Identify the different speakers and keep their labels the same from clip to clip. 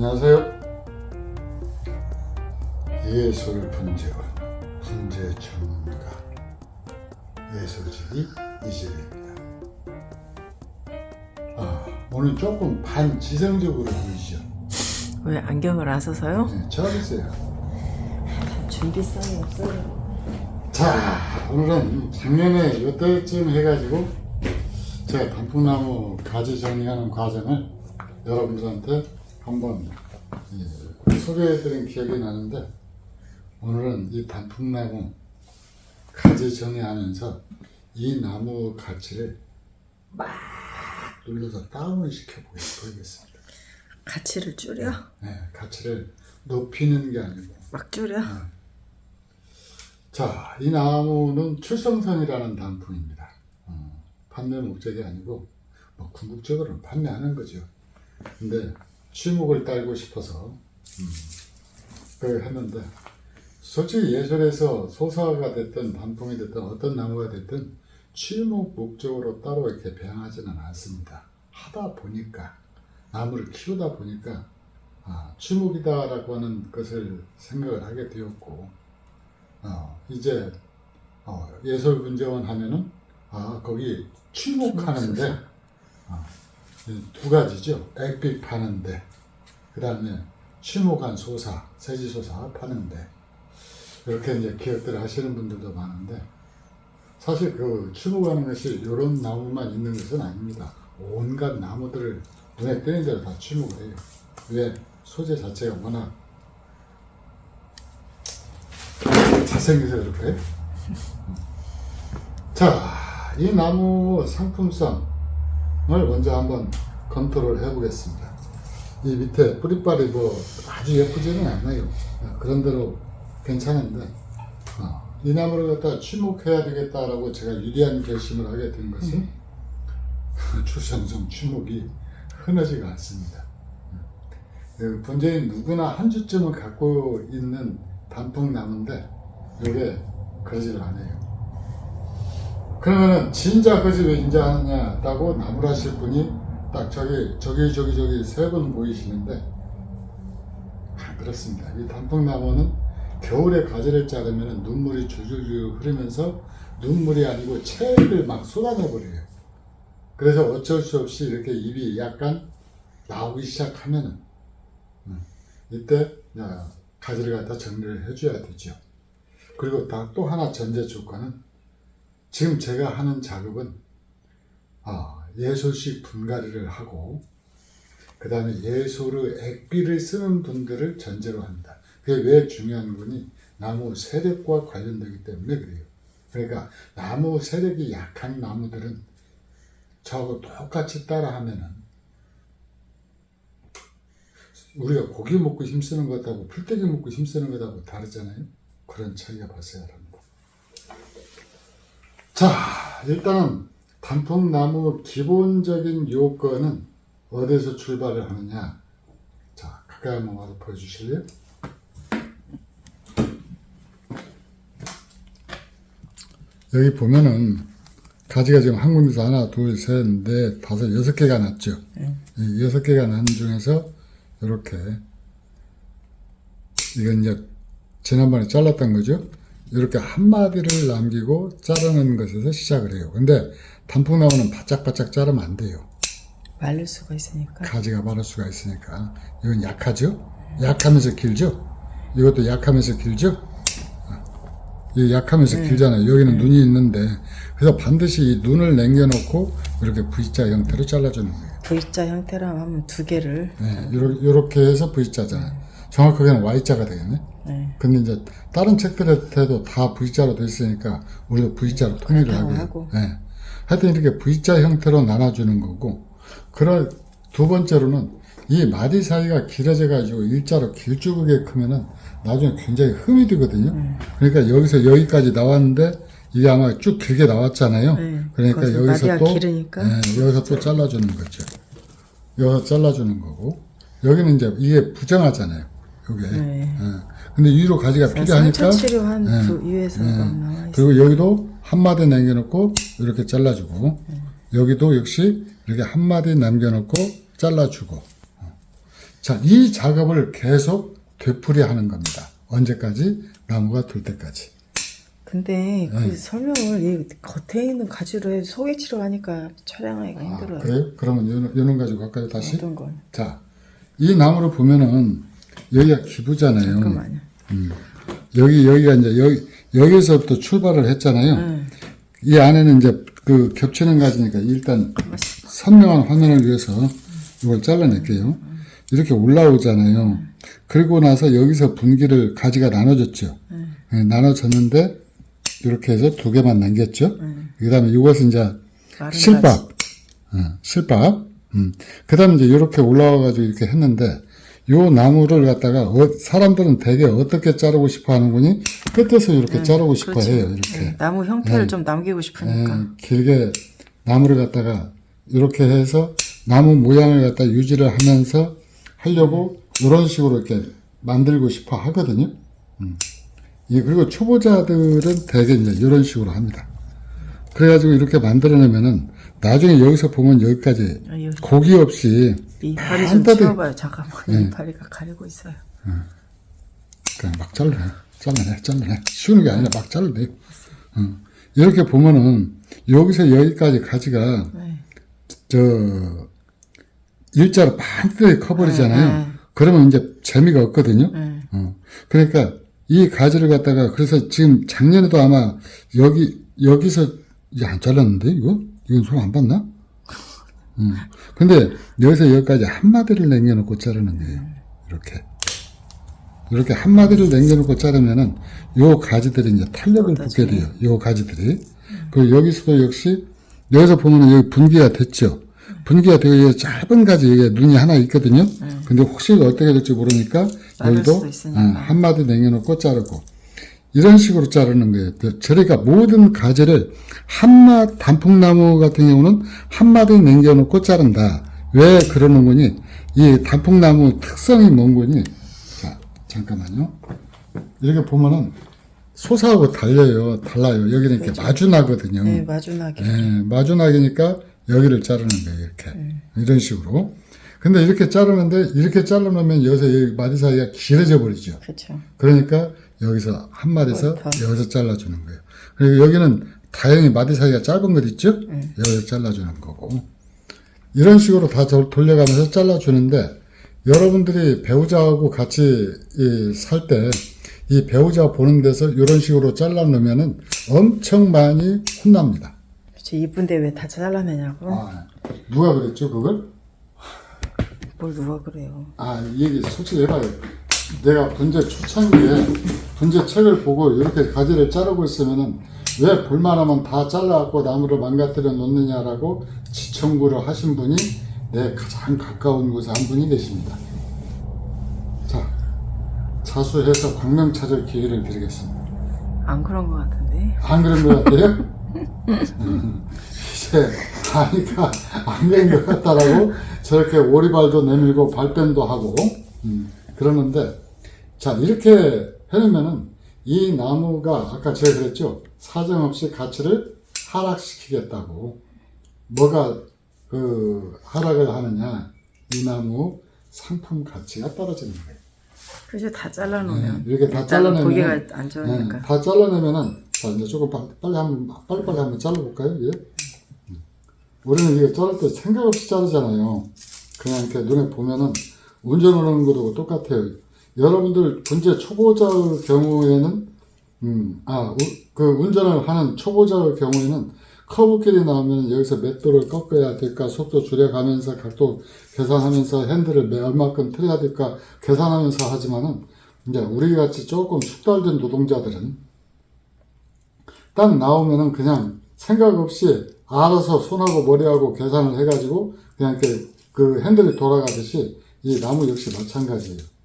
Speaker 1: 안녕하세요. 예술 분재원 분재 전문가 예술지기 이재입니다. 아, 오늘 조금 반지성적으로 보이죠?
Speaker 2: 왜 안경을 안 써서요?
Speaker 1: 네, 저보세요.
Speaker 2: 준비성이 없어요.
Speaker 1: 자, 오늘은 작년에 이때쯤 해가지고 제가 단풍나무 가지 정리하는 과정을 여러분들한테 한번 예, 소개해드린 기억이 나는데 오늘은 이 단풍나무 가지 정리하면서 이 나무 가치를 막 눌러서 다운을 시켜보겠습니다.
Speaker 2: 가치를 줄여?
Speaker 1: 네, 가치를 높이는 게 아니고
Speaker 2: 막 줄여?
Speaker 1: 자, 이 나무는 출성선이라는 단풍입니다. 어, 판매 목적이 아니고 뭐 궁극적으로는 판매하는 거죠. 근데 취목을 딸고 싶어서 음, 그걸 했는데 솔직히 예술에서 소사가 됐든 단풍이 됐든 어떤 나무가 됐든 취목 목적으로 따로 이렇게 배양하지는 않습니다. 하다 보니까 나무를 키우다 보니까 아, 취목이다라고 하는 것을 생각을 하게 되었고 어, 이제 어, 예술분재원 하면은 아 거기 취목하는데 어, 이두 가지죠. 액비 파는데 그 다음에 취목한 소사, 세지소사 파는데 이렇게 이제 기억들을 하시는 분들도 많은데 사실 그 취목하는 것이 이런 나무만 있는 것은 아닙니다. 온갖 나무들을 눈에 띄는 대로 다 취목을 해요. 왜 소재 자체가 워낙 잘생겨서 그럴까요? 자, 이 나무 상품성을 먼저 한번 검토를 해보겠습니다. 이 밑에 뿌리빨이 뭐 아주 예쁘지는 않아요. 어, 그런 대로 괜찮은데, 어, 이 나무를 갖다 취목해야 되겠다라고 제가 유리한 결심을 하게 된 것은 출생성 취목이 흔하지가 않습니다. 그 본재인 누구나 한 주쯤은 갖고 있는 단풍나무인데 이게 안 해요. 그러면은 진짜 거지 왜 인자하느냐라고 나무라실 분이 딱 저기 저기 저기 저기 세 분 보이시는데 아, 그렇습니다. 이 단풍나무는 겨울에 가지를 자르면 눈물이 줄줄줄 흐르면서 눈물이 아니고 체를 막 쏟아내 버려요. 그래서 어쩔 수 없이 이렇게 입이 약간 나오기 시작하면은 음, 이때 야, 가지를 갖다 정리를 해줘야 되죠. 그리고 다또 하나 전제 조건은 지금 제가 하는 작업은 아, 예술식 분갈이를 하고 그 다음에 예술의 액비를 쓰는 분들을 전제로 합니다. 그게 왜 중요한 거니? 나무 세력과 관련되기 때문에 그래요. 그러니까 나무 세력이 약한 나무들은 저하고 똑같이 따라하면은 우리가 고기 먹고 힘쓰는 것하고 풀떼기 먹고 힘쓰는 것하고 다르잖아요. 그런 차이가 발생을 합니다. 자, 일단은 단풍나무 기본적인 요건은 어디서 출발을 하느냐? 자, 가까이 한번 와서 보여주실래요? 여기 보면은 가지가 지금 한 군데서 하나, 둘, 셋, 넷, 다섯, 여섯 개가 났죠. 이 여섯 개가 난 중에서 이렇게 이건 이제 지난번에 잘랐던 거죠. 이렇게 한 마디를 남기고 자르는 것에서 시작을 해요. 근데 단풍 나무는 바짝바짝 자르면 안 돼요.
Speaker 2: 말릴 수가 있으니까.
Speaker 1: 가지가 마를 수가 있으니까 이건 약하죠. 약하면서 길죠. 이것도 약하면서 길죠. 이 약하면서 길잖아요. 여기는 눈이 있는데 그래서 반드시 이 눈을 남겨놓고 이렇게 V자 형태로 잘라주는 거예요.
Speaker 2: V자 형태로 하면 두 개를.
Speaker 1: 네, 요렇게 해서 V자잖아요. 정확하게는 Y자가 되겠네.
Speaker 2: 네.
Speaker 1: 근데 이제 다른 책들한테도 다 V자로 돼 있으니까 우리도 V자로 통일을
Speaker 2: 그렇다고
Speaker 1: 하고요. 하여튼 이렇게 V자 형태로 나눠주는 거고, 그런 두 번째로는 이 마디 사이가 길어져 가지고 일자로 길쭉하게 크면은 나중에 굉장히 흠이 되거든요.
Speaker 2: 음.
Speaker 1: 그러니까 여기서 여기까지 나왔는데 이게 아마 쭉 길게 나왔잖아요.
Speaker 2: 네.
Speaker 1: 그러니까 여기서 또
Speaker 2: 길으니까.
Speaker 1: 예, 여기서 또 잘라주는 거죠. 여기서 잘라주는 거고 여기는 이제 이게 부정하잖아요. 요게.
Speaker 2: 네.
Speaker 1: 예. 근데 위로 가지가 필요하니까
Speaker 2: 상처 치료한
Speaker 1: 예.
Speaker 2: 그 위에서 막 나와 있어.
Speaker 1: 그리고 여기도 한 마디 남겨놓고 이렇게 잘라주고 여기도 역시 이렇게 한 마디 남겨놓고 잘라주고 어. 자, 이 작업을 계속 되풀이하는 겁니다. 언제까지? 나무가 들 때까지.
Speaker 2: 근데 그
Speaker 1: 네.
Speaker 2: 설명을 이 겉에 있는 가지로 해 소개치로 하니까 촬영하기가
Speaker 1: 아,
Speaker 2: 힘들어요.
Speaker 1: 그래요? 그러면 요는, 요는 가지고 갈까요, 다시?
Speaker 2: 어떤 걸?
Speaker 1: 자, 이 나무를 보면은 여기가 기부잖아요.
Speaker 2: 잠깐만요.
Speaker 1: 여기 여기가 이제 여기 여기서부터 출발을 했잖아요.
Speaker 2: 네.
Speaker 1: 이 안에는 이제 그 겹치는 가지니까 일단 선명한 화면을 위해서 이걸 잘라낼게요. 이렇게 올라오잖아요. 그리고 나서 여기서 분기를 가지가 나눠졌죠. 네, 나눠졌는데 이렇게 해서 두 개만 남겼죠. 그다음에 이것은 이제 실밥. 어, 실밥. 음. 그다음에 이제 이렇게 올라와가지고 이렇게 했는데 요 나무를 갖다가 어- 사람들은 되게 어떻게 자르고 싶어 하는군이 끝에서 이렇게 자르고 싶어
Speaker 2: 그렇죠.
Speaker 1: 해요. 이렇게
Speaker 2: 네, 나무 형태를 좀 남기고 싶으니까.
Speaker 1: 예, 길게 나무를 갖다가 이렇게 해서 나무 모양을 갖다 유지를 하면서 하려고 이런 식으로 이렇게 만들고 싶어 하거든요. 음. 이 그리고 초보자들은 대개 이제 이런 식으로 합니다. 그래가지고 이렇게 만들어내면은 나중에 여기서 보면 여기까지
Speaker 2: 아, 여기
Speaker 1: 고기 없이
Speaker 2: 이파리 좀 치워봐요. 잠깐만.
Speaker 1: 네.
Speaker 2: 이파리가 가리고 있어요.
Speaker 1: 그냥 막 잘라내. 잘라내. 잘라내. 쉬운 게 아니라 막 잘라내. 음. 이렇게 보면은 여기서 여기까지 가지가
Speaker 2: 네.
Speaker 1: 저 일자로 반듯하게 커버리잖아요.
Speaker 2: 네, 네.
Speaker 1: 그러면 이제 재미가 없거든요.
Speaker 2: 네.
Speaker 1: 어. 그러니까 이 가지를 갖다가 그래서 지금 작년에도 아마 여기 여기서 이게 안 잘랐는데 이거 이건 손안 봤나? 음. 근데 여기서 여기까지 한 마디를 남겨놓고 자르는 거예요. 이렇게 이렇게 한 마디를 남겨놓고 자르면은 요 가지들이 이제 탄력을
Speaker 2: 또
Speaker 1: 붙게. 돼요. 요 가지들이. 그리고 여기서도 역시 여기서 보면은 여기 분기가 됐죠. 분기가 되고 짧은 가지 여기 눈이 하나 있거든요. 근데 혹시 어떻게 될지 모르니까 여기도
Speaker 2: 수도 있으니까.
Speaker 1: 어, 한 마디 남겨놓고 자르고 이런 식으로 자르는 거예요. 그 저희가 모든 가지를 한마 단풍나무 같은 경우는 한 마디 남겨놓고 자른다. 왜 그러는 거니? 이 단풍나무 특성이 뭔 거니? 자 잠깐만요. 이렇게 보면은 솟아하고 달려요. 달라요. 여기는 이렇게 마주나거든요.
Speaker 2: 네, 마주나게.
Speaker 1: 예, 마주나기니까 여기를 자르는 거예요, 이렇게.
Speaker 2: 네.
Speaker 1: 이런 식으로. 근데 이렇게 자르는데, 이렇게 자르면 여기서 여기 마디 사이가 길어져 버리죠.
Speaker 2: 그렇죠.
Speaker 1: 그러니까 여기서 한 마디서
Speaker 2: 더.
Speaker 1: 여기서 잘라주는 거예요. 그리고 여기는 다행히 마디 사이가 짧은 것 있죠?
Speaker 2: 네.
Speaker 1: 여기서 잘라주는 거고. 이런 식으로 다 저- 돌려가면서 잘라주는데, 여러분들이 배우자하고 같이 살 때, 이 배우자 보는 데서 이런 식으로 잘라놓으면은 엄청 많이 혼납니다.
Speaker 2: 그렇죠. 이쁜데 왜 다 잘라내냐고.
Speaker 1: 아, 누가 그랬죠, 그걸?
Speaker 2: 뭘 누가 그래요.
Speaker 1: 아, 이 얘기 솔직히 해봐요. 내가 분재 초창기에 분재 책을 보고 이렇게 가지를 자르고 있으면은 왜 볼만하면 다 잘라갖고 나무를 망가뜨려 놓느냐라고 지청구를 하신 분이 내 가장 가까운 곳에 한 분이 계십니다. 자, 자수해서 광명 찾을 기회를 드리겠습니다.
Speaker 2: 안 그런 것 같은데.
Speaker 1: 안 그런 것 같아요? 음, 이제 아니까 안 그런 것 같다라고 저렇게 오리발도 내밀고 발뺌도 하고 음, 그러는데 자 이렇게 해놓으면은 이 나무가 아까 제가 그랬죠 사정없이 가치를 하락시키겠다고 뭐가 그 하락을 하느냐 이 나무 상품 가치가 떨어지는 거예요.
Speaker 2: 그죠. 다 잘라놓으면.
Speaker 1: 네, 이렇게 다 잘라내면
Speaker 2: 보기가 안 좋으니까.
Speaker 1: 네, 다 잘라내면은 자 이제 조금 빠- 빨리 한번 빨리빨리 한번 잘라볼까요? 예. 음. 우리는 이거 자를 때 생각 없이 자르잖아요. 그냥 이렇게 눈에 보면은 운전하는 거도 똑같아요. 여러분들 분재 초보자의 경우에는 음, 아, 우- 그 운전을 하는 초보자의 경우에는 커브길이 나오면 여기서 몇 도를 꺾어야 될까, 속도 줄여가면서 각도 계산하면서 핸들을 몇 얼마큼 틀어야 될까 계산하면서 하지만은 이제 우리 같이 조금 숙달된 노동자들은 딱 나오면은 그냥 생각 없이 알아서 손하고 머리하고 계산을 해가지고 그냥 이렇게 그 핸들이 돌아가듯이 이 나무 역시 마찬가지예요.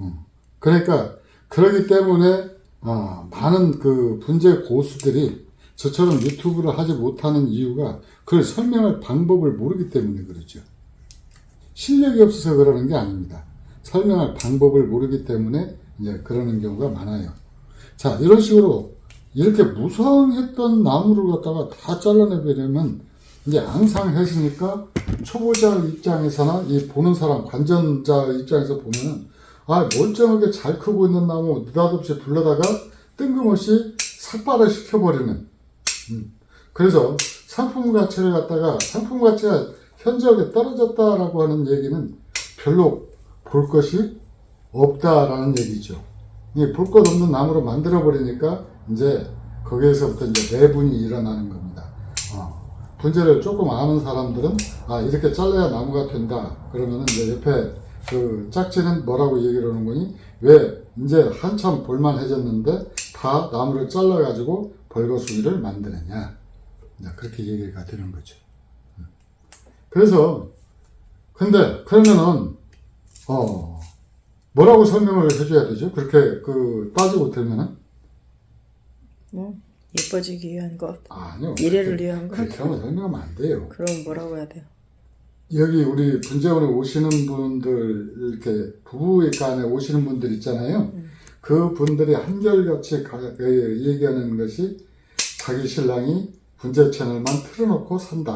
Speaker 1: 음. 그러니까 그러기 때문에 아, 많은 그 분재 고수들이 저처럼 유튜브를 하지 못하는 이유가 그걸 설명할 방법을 모르기 때문에 그러죠. 실력이 없어서 그러는 게 아닙니다. 설명할 방법을 모르기 때문에 이제 그러는 경우가 많아요. 자, 이런 식으로 이렇게 무성했던 나무를 갖다가 다 잘라내버리면 이제 앙상해지니까 초보자 입장에서나 이 보는 사람 관전자 입장에서 보면은 아 멀쩡하게 잘 크고 있는 나무 느닷없이 불러다가 뜬금없이 삭발을 시켜버리는 음. 그래서 상품 가치를 갖다가 상품 가치가 현저하게 떨어졌다라고 하는 얘기는 별로 볼 것이 없다라는 얘기죠. 볼것 없는 나무로 만들어 버리니까 이제 거기에서부터 이제 내분이 일어나는 겁니다. 어, 분재를 조금 아는 사람들은 아 이렇게 잘라야 나무가 된다. 그러면은 이제 옆에 그 짝지는 뭐라고 얘기를 하는 거니? 왜 이제 한참 볼만해졌는데 다 나무를 잘라 가지고 벌거숭이를 만드느냐? 그렇게 얘기가 되는 거죠. 음. 그래서 근데 그러면은 어 뭐라고 설명을 해줘야 되죠? 그렇게 그 빠지고 들면은
Speaker 2: 뭐 예뻐지기 위한 것,
Speaker 1: 아니요.
Speaker 2: 미래를
Speaker 1: 그렇게-
Speaker 2: 위한 것.
Speaker 1: 그렇게 하면 설명하면 안 돼요.
Speaker 2: 그럼 뭐라고 해야 돼요?
Speaker 1: 여기 우리 분재원에 오시는 분들 이렇게 부부 간에 오시는 분들 있잖아요. 그 분들이 한결같이 가- 그 얘기하는 것이 자기 신랑이 분재 채널만 틀어놓고 산다.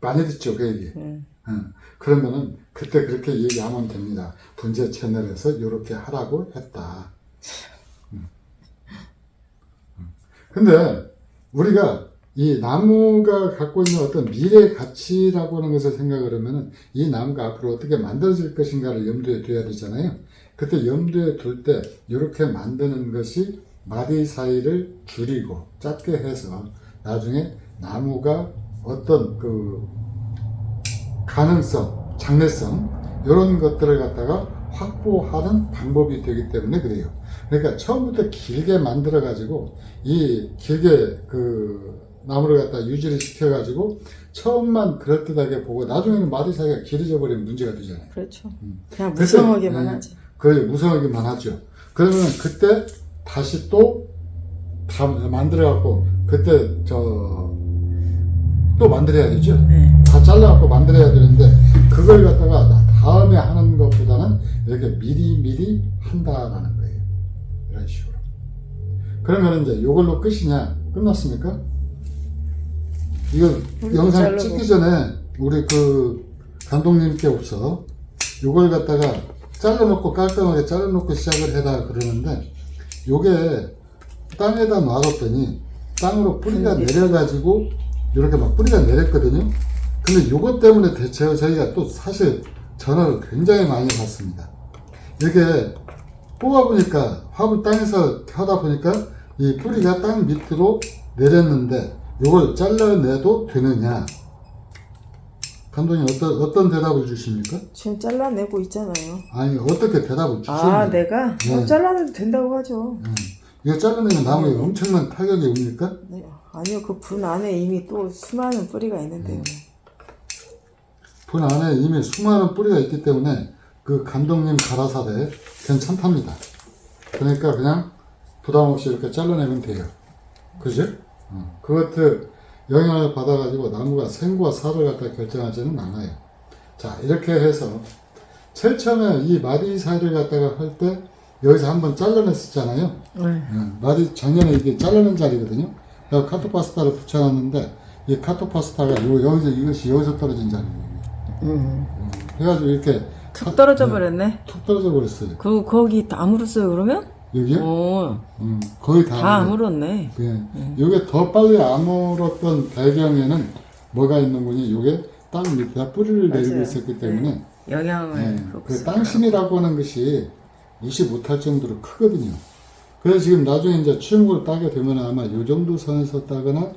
Speaker 1: 많이 듣죠 그 얘기.
Speaker 2: 음.
Speaker 1: 응. 그러면은 그때 그렇게 얘기하면 됩니다. 분재 채널에서 이렇게 하라고 했다. 음. 음. 근데 우리가 이 나무가 갖고 있는 어떤 미래 가치라고 하는 것을 생각을 하면은 이 나무가 앞으로 어떻게 만들어질 것인가를 염두에 둬야 되잖아요. 그때 염두에 둘 때 이렇게 만드는 것이 마디 사이를 줄이고 짧게 해서 나중에 나무가 어떤 그 가능성, 장래성 이런 것들을 갖다가 확보하는 방법이 되기 때문에 그래요. 그러니까 처음부터 길게 만들어 가지고 이 길게 그 나무를 갖다 유지를 시켜 가지고 처음만 그럴듯하게 보고 나중에는 마디 사이가 길어져 버리면 문제가 되잖아요.
Speaker 2: 그렇죠. 그냥
Speaker 1: 그때,
Speaker 2: 무성하게만
Speaker 1: 네.
Speaker 2: 하지.
Speaker 1: 그걸 무성하기만 하죠. 그러면 그때 다시 또 다 만들어 갖고 그때 저 또 만들어야 되죠.
Speaker 2: 네.
Speaker 1: 다 잘라갖고 만들어야 되는데 그걸 갖다가 나- 다음에 하는 것보다는 이렇게 미리 미리 한다라는 거예요. 이런 식으로. 그러면 이제 이걸로 끝이냐? 끝났습니까? 이거 영상. 찍기 전에 우리 그 감독님께 없어 이걸 갖다가 잘라놓고 깔끔하게 잘라놓고 시작을 해라 그러는데 요게 땅에다 놔뒀더니 땅으로 뿌리가
Speaker 2: 그러게.
Speaker 1: 내려가지고 이렇게 막 뿌리가 내렸거든요. 근데 요것 때문에 대체 저희가 또 사실 전화를 굉장히 많이 받습니다. 이렇게 뽑아보니까 화분 땅에서 하다 보니까 이 뿌리가 땅 밑으로 내렸는데 요걸 잘라내도 되느냐? 감독님 어떤 어떤 대답을 주십니까?
Speaker 2: 지금 잘라내고 있잖아요.
Speaker 1: 아니 어떻게 대답을 주십니까?
Speaker 2: 아, 내가
Speaker 1: 네.
Speaker 2: 어, 잘라내도 된다고 하죠.
Speaker 1: 음. 이거 잘라내면 나무에 엄청난 타격이 옵니까?
Speaker 2: 네. 아니요, 그 분 안에 이미 또 수많은 뿌리가 있는데요.
Speaker 1: 음. 분 안에 이미 수많은 뿌리가 있기 때문에 그 감독님 가라사대 괜찮답니다. 그러니까 그냥 부담 없이 이렇게 잘라내면 돼요. 그죠? 어. 그것들 영향을 받아가지고 나무가 생과 사를 갖다 결정하지는 않아요. 자, 이렇게 해서 제일 처음에 이 마디 사이를 갖다가 할 때 여기서 한번 잘라냈었잖아요.
Speaker 2: 네.
Speaker 1: 예, 마디 작년에 이게 잘라낸 자리거든요. 내가 카토파스타를 붙여놨는데 이 카토파스타가 요 여기서 이것이 여기서 떨어진 자리예요.
Speaker 2: 음.
Speaker 1: 그래가지고 이렇게
Speaker 2: 툭 떨어져 버렸네.
Speaker 1: 툭 떨어져 버렸어요.
Speaker 2: 그 거기 다 아물었어요 그러면?
Speaker 1: 여기요?
Speaker 2: 어,
Speaker 1: 음, 거의 다.
Speaker 2: 다
Speaker 1: 아물었-
Speaker 2: 아물었네.
Speaker 1: 예. 요게 더 빨리 아물었던 배경에는 뭐가 있는 거니? 요게 땅 밑에 뿌리를 내리고
Speaker 2: 맞아요.
Speaker 1: 있었기 때문에
Speaker 2: 영향을
Speaker 1: 예,
Speaker 2: 그렇고
Speaker 1: 그 땅심이라고 하는 것이 무시 못할 정도로 크거든요. 그래서 지금 나중에 이제 추용을 따게 되면 아마 요 정도 선에서 따거나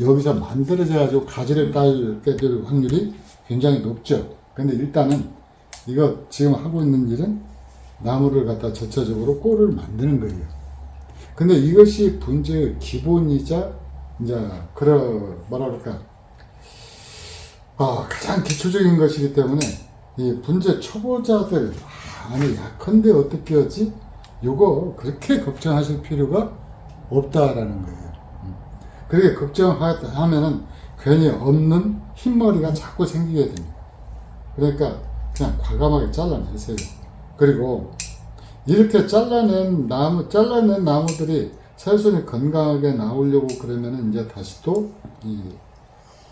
Speaker 1: 여기서 만들어져가지고 가지를 따게 될 확률이 굉장히 높죠. 근데 일단은 이거 지금 하고 있는 일은 나무를 갖다 전체적으로 꼴을 만드는 거예요. 근데 이것이 분재의 기본이자 이제 그런 뭐라 그럴까 아, 가장 기초적인 것이기 때문에 이 분재 초보자들 아, 아니 약한데 어떻게 하지? 요거 그렇게 걱정하실 필요가 없다라는 거예요. 음. 그렇게 걱정하면은 괜히 없는 흰머리가 자꾸 생기게 됩니다. 그러니까 그냥 과감하게 잘라내세요. 그리고 이렇게 잘라낸 나무, 잘라낸 나무들이 새순이 건강하게 나오려고 그러면은 이제 다시 또 이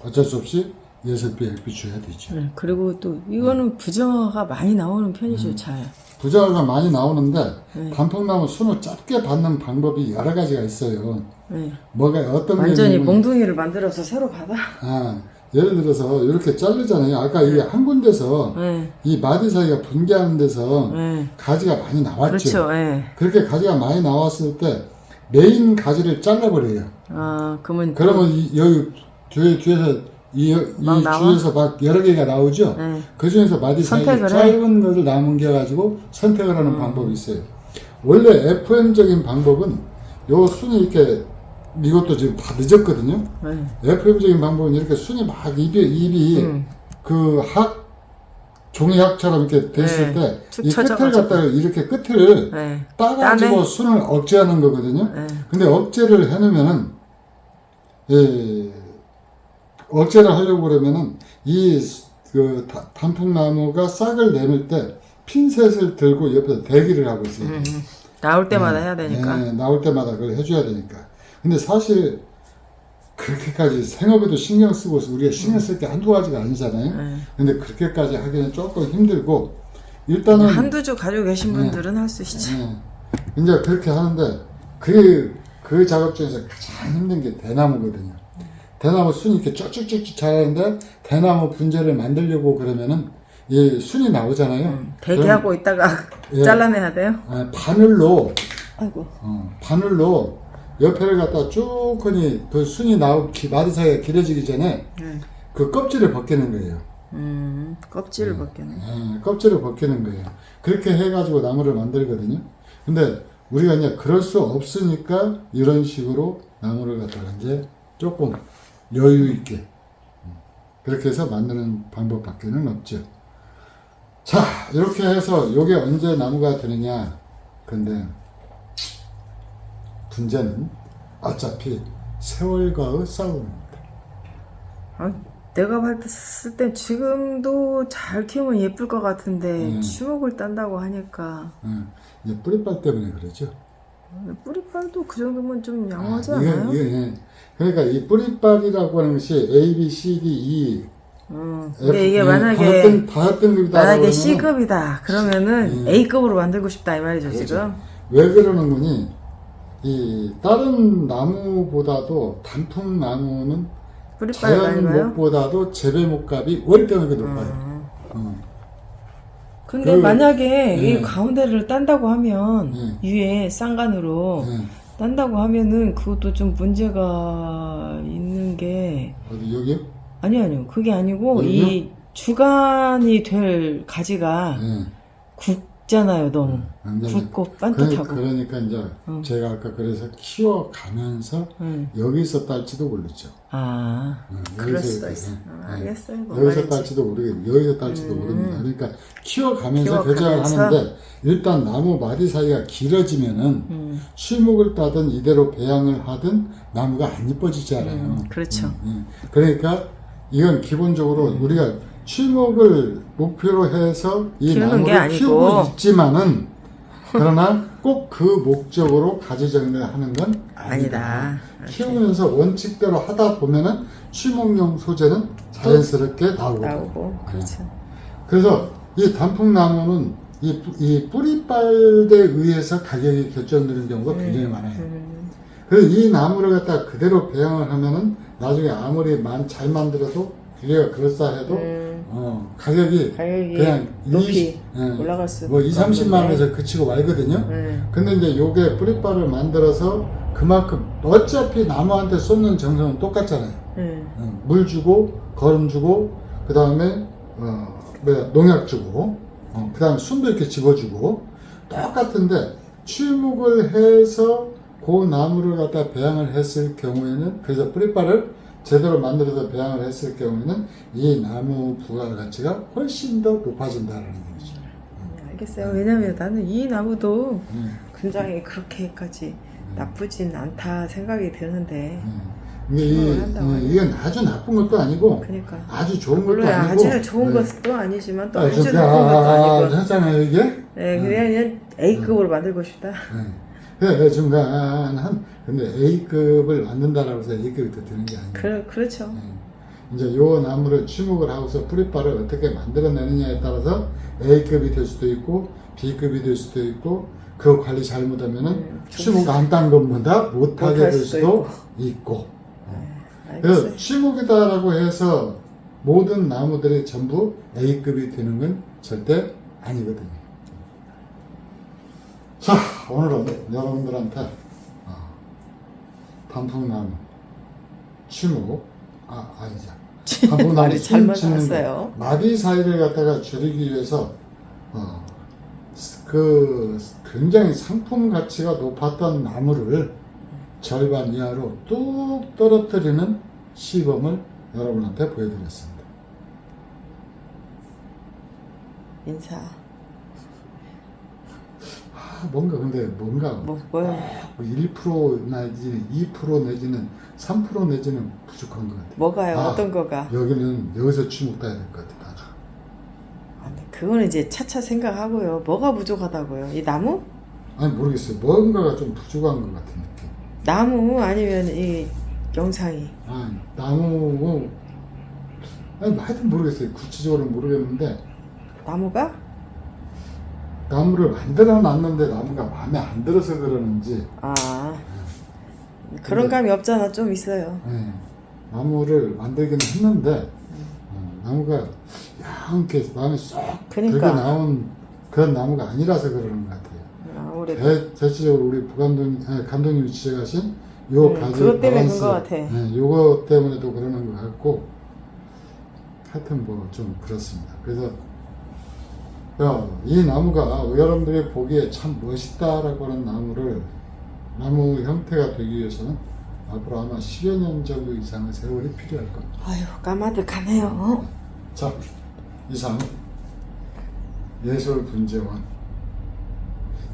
Speaker 1: 어쩔 수 없이 예설비 액비 줘야 되죠.
Speaker 2: 네, 그리고 또 이거는 부정화가 많이 나오는 편이죠, 잘.
Speaker 1: 부자가 많이 나오는데
Speaker 2: 네.
Speaker 1: 단풍나무 순을 짧게 받는 방법이 여러 가지가 있어요.
Speaker 2: 네.
Speaker 1: 뭐가 어떤 게
Speaker 2: 완전히 몽둥이를 만들어서 새로 받아.
Speaker 1: 아, 예를 들어서 이렇게 자르잖아요. 아까 이한 군데서
Speaker 2: 네.
Speaker 1: 이 마디 사이가 분개하는 데서
Speaker 2: 네.
Speaker 1: 가지가 많이 나왔죠.
Speaker 2: 그렇죠. 네.
Speaker 1: 그렇게 가지가 많이 나왔을 때 메인 가지를 잘라버려요.
Speaker 2: 아, 그러면
Speaker 1: 그러면 이, 여기 뒤에, 뒤에서 이, 이
Speaker 2: 막 나와?
Speaker 1: 주에서 막 여러 개가 나오죠.
Speaker 2: 네.
Speaker 1: 그 중에서 마디
Speaker 2: 선택을 해?
Speaker 1: 짧은 것을 남겨가지고 선택을 하는 방법이 있어요. 원래 FM적인 방법은 요 순이 이렇게 이것도 지금 다 늦었거든요.
Speaker 2: 네.
Speaker 1: FM적인 방법은 이렇게 순이 막 입이, 입이
Speaker 2: 음.
Speaker 1: 그 학, 종이학처럼 이렇게 됐을
Speaker 2: 네.
Speaker 1: 때축이 끝을. 갖다가 이렇게 끝을
Speaker 2: 네.
Speaker 1: 따가지고
Speaker 2: 따내?
Speaker 1: 순을 억제하는 거거든요.
Speaker 2: 네.
Speaker 1: 근데 억제를 해놓으면은, 예, 억제를 하려고 그러면은, 이, 그, 다- 단풍나무가 싹을 내밀 때, 핀셋을 들고 옆에서 대기를 하고 있어요.
Speaker 2: 음, 음. 나올 때마다 해야 되니까.
Speaker 1: 예, 나올 때마다 그걸 해줘야 되니까. 근데 사실, 그렇게까지 생업에도 신경 쓰고 우리가 신경 쓸 게 한두 가지가 아니잖아요.
Speaker 2: 네.
Speaker 1: 근데 그렇게까지 하기는 조금 힘들고, 일단은,
Speaker 2: 한두 주 가지고 계신
Speaker 1: 네.
Speaker 2: 분들은 할 수 있죠.
Speaker 1: 예. 이제 그렇게 하는데 그, 그 작업 중에서 가장 힘든 게 대나무거든요. 대나무 순이 이렇게 쭉쭉쭉쭉 자라는데 대나무 분재를 만들려고 그러면은 이 순이 나오잖아요.
Speaker 2: 음, 대기하고 있다가
Speaker 1: 예.
Speaker 2: 잘라내야 돼요.
Speaker 1: 아, 바늘로
Speaker 2: 아이고.
Speaker 1: 어, 바늘로 옆에를 갖다 쭉 하니 그 순이 나오 기, 마디 사이가 길어지기 전에
Speaker 2: 네.
Speaker 1: 그 껍질을 벗기는 거예요.
Speaker 2: 음, 껍질을 벗겨내.
Speaker 1: 예, 껍질을 벗기는 거예요. 그렇게 해가지고 나무를 만들거든요. 근데 우리가 이제 그럴 수 없으니까 이런 식으로 나무를 갖다가 이제 조금 여유 있게 음, 그렇게 해서 만드는 방법밖에는 없죠. 자, 이렇게 해서 이게 언제 나무가 되느냐? 근데 문제는 어차피 세월과의 싸움입니다.
Speaker 2: 아, 내가 봤을 때 지금도 잘 키우면 예쁠 것 같은데
Speaker 1: 음.
Speaker 2: 추목을 딴다고 하니까
Speaker 1: 예, 이제 뿌리빨 때문에 그러죠.
Speaker 2: 뿌리빨도 그 정도면 좀 양호하지
Speaker 1: 아, 이게-
Speaker 2: 않아요?
Speaker 1: 이게, 예. 그러니까 이 뿌리빨이라고 하는 것이 A, B, C, D, E.
Speaker 2: 음. 근데 이게
Speaker 1: 예,
Speaker 2: 만약에
Speaker 1: 다등 다등급이다
Speaker 2: 만약에 C급이다 그러면은
Speaker 1: 음.
Speaker 2: A급으로 만들고 싶다 이 말이죠
Speaker 1: 그렇죠.
Speaker 2: 지금
Speaker 1: 왜 그러는 거니? 이 다른 나무보다도 단풍 나무는
Speaker 2: 뿌리빨 많이 봐요?
Speaker 1: 자연 목보다도 재배 목값이 월등하게 높아요.
Speaker 2: 음.
Speaker 1: 어.
Speaker 2: 근데
Speaker 1: 그-
Speaker 2: 만약에
Speaker 1: 예.
Speaker 2: 이 가운데를 딴다고 하면
Speaker 1: 예.
Speaker 2: 위에 쌍간으로
Speaker 1: 예.
Speaker 2: 딴다고 하면은 그것도 좀 문제가 있는 게
Speaker 1: 어디 여기요?
Speaker 2: 아니요 아니요 그게 아니고
Speaker 1: 어디요?
Speaker 2: 이 주간이 될 가지가
Speaker 1: 예.
Speaker 2: 굵잖아요 너무
Speaker 1: 완전히.
Speaker 2: 굵고
Speaker 1: 그,
Speaker 2: 반듯하고
Speaker 1: 그러니까 이제
Speaker 2: 음.
Speaker 1: 제가 아까 그래서 키워가면서
Speaker 2: 응.
Speaker 1: 여기서 딸지도 모르죠.
Speaker 2: 아
Speaker 1: 예,
Speaker 2: 그럴
Speaker 1: 여기서
Speaker 2: 수도
Speaker 1: 이렇게,
Speaker 2: 있어
Speaker 1: 예.
Speaker 2: 아, 알겠어요 뭐
Speaker 1: 여기서
Speaker 2: 말인지.
Speaker 1: 딸지도 모르겠고 여기서 딸지도
Speaker 2: 음.
Speaker 1: 모릅니다. 그러니까 키워가면서
Speaker 2: 키워가면서.
Speaker 1: 교정을 하는데 일단 나무 마디 사이가 길어지면은
Speaker 2: 음,
Speaker 1: 실목을 따든 이대로 배양을 하든 나무가 안 이뻐지잖아요.
Speaker 2: 음, 그렇죠.
Speaker 1: 음, 음. 그러니까 이건 기본적으로 우리가 실목을 목표로 해서 이
Speaker 2: 키우는 게
Speaker 1: 나무를
Speaker 2: 아니고.
Speaker 1: 키우고 있지만은 그러나 꼭 그 목적으로 가지 정리하는 건 아니다.
Speaker 2: 아니다
Speaker 1: 키우면서 원칙대로 하다 보면은 취목용 소재는 자연스럽게 나오거든요.
Speaker 2: 나오고 그렇죠
Speaker 1: 그래서 이 단풍나무는 이, 뿌- 이 뿌리빨에 의해서 가격이 결정되는 경우가 굉장히 많아요.
Speaker 2: 음,
Speaker 1: 그래서 이 나무를 갖다 그대로 배양을 하면은 나중에 아무리 만, 잘 만들어도 비례가 그럴싸해도
Speaker 2: 음,
Speaker 1: 어, 가격이
Speaker 2: 가격이
Speaker 1: 그냥
Speaker 2: 높이
Speaker 1: 20, 예,
Speaker 2: 올라갈 수
Speaker 1: 뭐 2, 30만 원에서 그치고 말거든요.
Speaker 2: 네.
Speaker 1: 근데 이제 요게 뿌리빨을 만들어서 그만큼 어차피 나무한테 쏟는 정성은 똑같잖아요.
Speaker 2: 네.
Speaker 1: 어, 물 주고 거름 주고 그 다음에 어, 뭐야 농약 주고 어, 그 다음에 순도 이렇게 집어주고 똑같은데 출목을 해서 그 나무를 갖다 배양을 했을 경우에는 그래서 뿌리빨을 제대로 만들어서 배양을 했을 경우에는 이 나무 부가 가치가 훨씬 더 높아진다라는 얘기죠.
Speaker 2: 네, 알겠어요 왜냐면 나는 이 나무도
Speaker 1: 음,
Speaker 2: 굉장히 그렇게까지 나쁘진 않다 생각이 드는데
Speaker 1: 음. 이게 이. 이건 아주 나쁜 것도 아니고
Speaker 2: 그러니까
Speaker 1: 아주 좋은 것도
Speaker 2: 물론
Speaker 1: 아니고
Speaker 2: 아주 좋은
Speaker 1: 네.
Speaker 2: 것도 아니지만 또
Speaker 1: 아,
Speaker 2: 아주
Speaker 1: 저-
Speaker 2: 나쁜 것도
Speaker 1: 아,
Speaker 2: 아니고
Speaker 1: 하잖아요 이게.
Speaker 2: 네, 그냥, 그냥 A급으로 만들고 싶다
Speaker 1: 네. 중간 한 근데 A급을 만든다라고 해서 A급이 더 되는 게 아니에요.
Speaker 2: 그, 그렇죠
Speaker 1: 네. 이제 요 나무를 취목을 하고서 뿌리빨을 어떻게 만들어내느냐에 따라서 A급이 될 수도 있고 B급이 될 수도 있고 그 관리 잘못하면은
Speaker 2: 음,
Speaker 1: 취목 안딴 것보다 못하게 될
Speaker 2: 수도
Speaker 1: 수도 있고.
Speaker 2: 알겠어요.
Speaker 1: 그래서 취목이다라고 해서 모든 나무들이 전부 A급이 되는 건 절대 아니거든요. 자, 오늘은 여러분들한테 어, 단풍나무 취목, 아, 아니죠. 단풍나무
Speaker 2: 말이 잘못
Speaker 1: 심는 거,
Speaker 2: 나왔어요.
Speaker 1: 마비 사이를 갖다가 줄이기 위해서 어, 그 굉장히 상품 가치가 높았던 나무를 절반 이하로 뚝 떨어뜨리는 시범을 여러분한테 보여드렸습니다.
Speaker 2: 인사.
Speaker 1: 아, 뭔가 근데 뭔가
Speaker 2: 뭐 뭐요?
Speaker 1: 1% 내지 2% 내지는 3% 내지는 부족한 것 같아요.
Speaker 2: 뭐가요?
Speaker 1: 아.
Speaker 2: 어떤 거가?
Speaker 1: 여기는 여기서 주목돼야 될 것 같아요. 아주.
Speaker 2: 아니, 그거는 이제 차차 생각하고요. 뭐가 부족하다고요? 이 나무?
Speaker 1: 아니 모르겠어요. 뭔가가 좀 부족한 것 같은 느낌.
Speaker 2: 나무 아니면 이 영상이?
Speaker 1: 아 나무 아니 하여튼 모르겠어요. 구체적으로 모르겠는데
Speaker 2: 나무가?
Speaker 1: 나무를 만들어 놨는데 나무가 마음에 안 들어서 그러는지
Speaker 2: 아 그런
Speaker 1: 근데-
Speaker 2: 감이 없잖아. 좀 있어요.
Speaker 1: 예, 나무를 만들기는 했는데 어, 나무가 얇게 마음에 쏙
Speaker 2: 그러니까.
Speaker 1: 들게 나온 그런 나무가 아니라서 그러는 것 같아요.
Speaker 2: 아무래도
Speaker 1: 대, 대체적으로 우리 부감독 아니, 감독님이 지적하신 요
Speaker 2: 음,
Speaker 1: 가지
Speaker 2: 그것 때문에 그런 것 같아.
Speaker 1: 예, 요거 때문에도 그러는 것 같고 하여튼 뭐 좀 그렇습니다. 그래서 야, 이 나무가 여러분들이 보기에 참 멋있다라고 하는 나무를 나무 형태가 되기 위해서는 앞으로 아마 10여 년 정도 이상의 세월이 필요할 겁니다.
Speaker 2: 아유 까마득하네요.
Speaker 1: 자, 이상 예술 분재원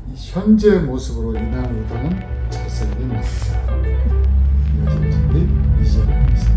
Speaker 1: 이 현재 모습으로 인한 우도는 잘생긴 이어진 적이 이제입니다.